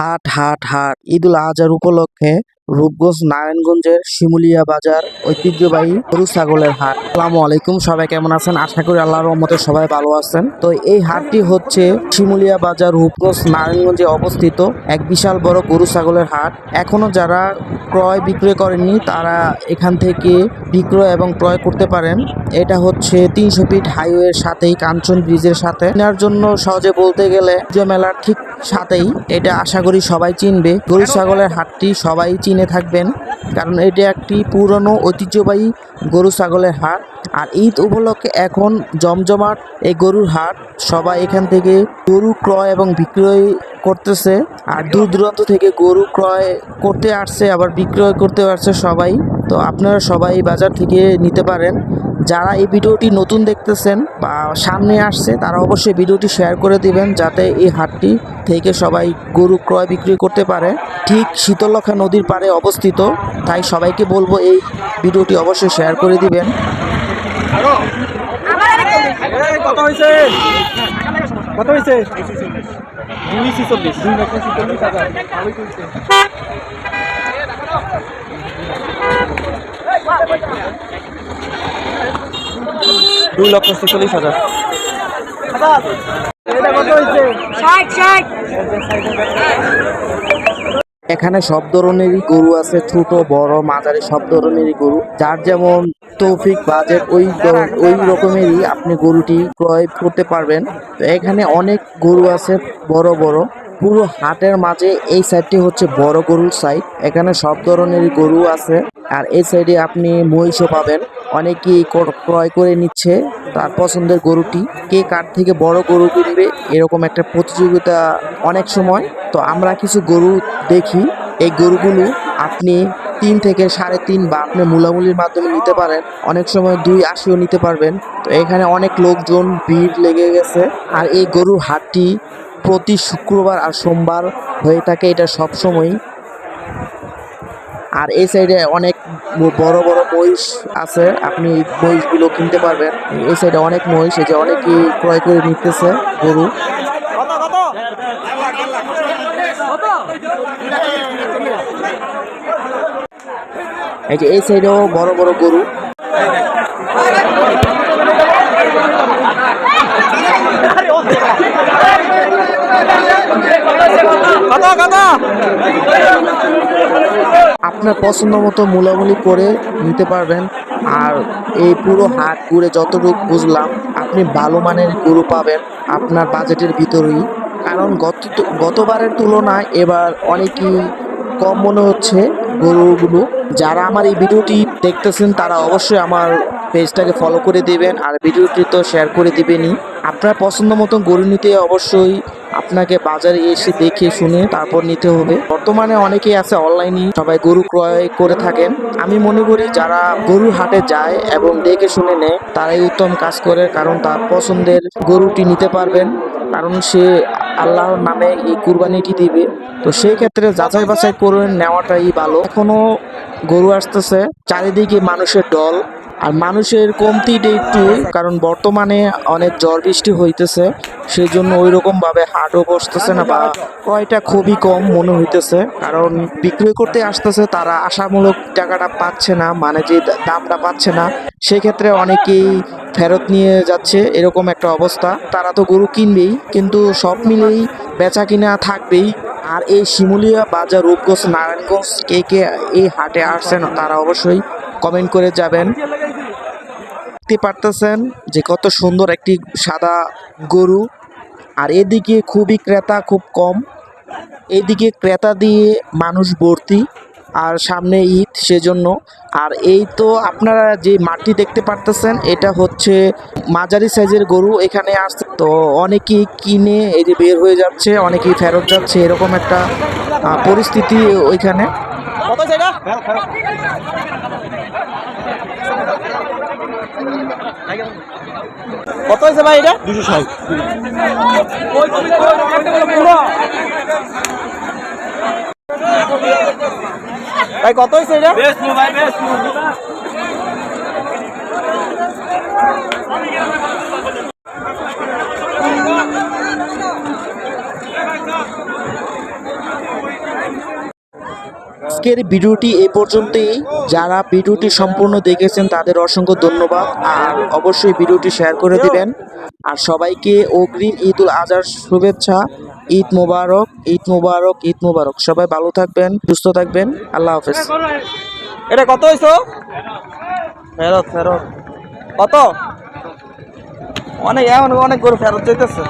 হাট হাট হাট ঈদুল আজহার উপলক্ষে রূপগঞ্জ নারায়ণগঞ্জের শিমুলিয়া বাজার ঐতিহ্যবাহী গরু ছাগলের হাট। আসসালামু আলাইকুম, সবাই কেমন আছেন? আশা করি আল্লাহর রহমতে সবাই ভালো আছেন। তো এই হাটটি হচ্ছে শিমুলিয়া বাজার রূপগঞ্জ নারায়ণগঞ্জে অবস্থিত এক বিশাল বড় গরু ছাগলের হাট। এখনও যারা ক্রয় বিক্রয় করেননি, তারা এখান থেকে বিক্রয় এবং ক্রয় করতে পারেন। এটা হচ্ছে তিনশো ফিট হাইওয়ের সাথেই, কাঞ্চন ব্রিজের সাথে। কেনার জন্য সহজে বলতে গেলে, মেলার ঠিক সাথেই। এটা আশা করি সবাই চিনবে। গরু ছাগলের হাটটি সবাই চিনে থাকবেন, কারণ এটি একটি পুরনো ঐতিহ্যবাহী গরু ছাগলের হাট। আর ঈদ উপলক্ষে এখন জমজমাট এই গরুর হাট। সবাই এখান থেকে গরু ক্রয় এবং বিক্রয় করতেছে। আর দূর দূরান্ত থেকে গরু ক্রয় করতে আসছে, আবার বিক্রয় করতে আসছে সবাই। তো আপনারা সবাই বাজার থেকে নিতে পারেন। যারা এই ভিডিওটি নতুন দেখতেছেন বা সামনে আসছে, তারা অবশ্যই ভিডিওটি শেয়ার করে দিবেন যাতে এই হাটটি থেকে সবাই গরু ক্রয় বিক্রি করতে পারে। ঠিক শীতলক্ষা নদীর পাড়ে অবস্থিত, তাই সবাইকে বলব এই ভিডিওটি অবশ্যই শেয়ার করে দিবেন। দুই লক্ষ ছেচল্লিশ হাজার। এখানে সব ধরনেরই গরু আছে, ছোট, বড়, মাঝারি, সব ধরনেরই গরু। যার যেমন তৌফিক, বাজেট, ওই ওই রকমেরই আপনি গরুটি ক্রয় করতে পারবেন। তো এখানে অনেক গরু আছে, বড় বড়। পুরো হাটের মাঝে এই সাইডটি হচ্ছে বড় গরুর সাইড এখানে সব ধরনের গরু আছে। আর এই সাইডে আপনি মহিষও পাবেন। অনেকেই কর- ক্রয় করে নিচ্ছে তার পছন্দের গরুটি। কে কার থেকে বড় গরু কিনবে এরকম একটা প্রতিযোগিতা অনেক সময়। তো আমরা কিছু গরু দেখি। এই গরুগুলো আপনি তিন থেকে সাড়ে তিন বা আপনি মূলামূলির মাধ্যমে নিতে পারেন। অনেক সময় দুই আশিও নিতে পারবেন। তো এখানে অনেক লোকজন, ভিড় লেগে গেছে। আর এই গরুর হাটটি প্রতি শুক্রবার আর সোমবার হয়ে থাকে এটা সব সময় আর এই সাইডে অনেক বড় বড় মহিষ আছে, আপনি মহিষগুলো কিনতে পারবেন। এই সাইডে অনেক মহিষ, এই যে অনেকেই ক্রয় করে নিতেছে গরু। এই যে এই সাইডেও বড় বড় গরু। আপনার পছন্দ মতো মূলামূলি করে নিতে পারবেন। আর এই পুরো হাট ঘুরে যতটুকু বুঝলাম, আপনি ভালো মানের গরু পাবেন আপনার বাজেটের ভিতরেই। কারণ গত, গতবারের তুলনায় এবার অনেকই কম মনে হচ্ছে গরুগুলো। যারা আমার এই ভিডিওটি দেখতেছেন, তারা অবশ্যই আমার পেজটাকে ফলো করে দিবেন আর ভিডিওটি তো শেয়ার করে দিবেনই। আপনার পছন্দ মতো গরু নিতে অবশ্যই আপনাকে বাজারে এসে দেখে শুনে তারপর নিতে হবে। বর্তমানে অনেকেই আছে অনলাইনে সবাই গরু ক্রয় করে থাকেন। আমি মনে করি যারা গরু হাটে যায় এবং দেখে শুনে নেয়, তারাই উত্তম কাজ করে কারণ তার পছন্দের গরুটি নিতে পারবেন। কারণ সে আল্লাহর নামে এই কুরবানিটি দিবে। তো সেই ক্ষেত্রে যাচাই বাছাই করে নেওয়াটাই ভালো। এখনও গরু আসতেছে, চারিদিকে মানুষের দল আর মানুষের কমতিটা একটু, কারণ বর্তমানে অনেক ঝড় বৃষ্টি হইতেছে সেই জন্য ওই রকম ভাবে হাটও বসতেছে না বা ক্রয়টা খুবই কম মনে হইতেছে। কারণ বিক্রয় করতে আসতেছে, তারা আশামূলক টাকাটা পাচ্ছে না মানে যে দামটা পাচ্ছে না, সেক্ষেত্রে অনেকেই ফেরত নিয়ে যাচ্ছে, এরকম একটা অবস্থা। তারা তো গরু কিনবেই, কিন্তু সব মিলেই বেচা কিনা থাকবেই। আর এই শিমুলিয়া বাজার রূপগঞ্জ, নারায়ণগঞ্জ কে কে এই হাটে আসছেন, তারা অবশ্যই কমেন্ট করে যাবেন। দেখতে পারতেছেন যে কত সুন্দর একটি সাদা গরু। আর এদিকে খুবই ক্রেতা খুব কম। এদিকে ক্রেতা দিয়ে মানুষ ভর্তি আর সামনে ঈদ সেজন্য। আর এই তো আপনারা যে মাটি দেখতে পারতেছেন, এটা হচ্ছে মাঝারি সাইজের গরু এখানে আসছে। তো অনেকেই কিনে এই যে বের হয়ে যাচ্ছে, অনেকেই ফেরত যাচ্ছে, এরকম একটা পরিস্থিতি ওইখানে। কত হয়েছে ভাই এটা? দুশো ষাট। ভাই কত হয়েছে এটা? আজকের ভিডিওটি এই পর্যন্তই। যারা ভিডিওটি সম্পূর্ণ দেখেছেন, তাদের অসংখ্য ধন্যবাদ। আর অবশ্যই ভিডিওটি শেয়ার করে দিবেন। আর সবাইকে অগ্রিম ঈদ উল আজহার শুভেচ্ছা, ঈদ মোবারক ঈদ মোবারক ঈদ মোবারক। সবাই ভালো থাকবেন, সুস্থ থাকবেন। আল্লাহ হাফেজ। এটা কত হইছো? ফেরত ফেরত। কত? অনেক এমন অনেক গরু ফেরত যেতেছে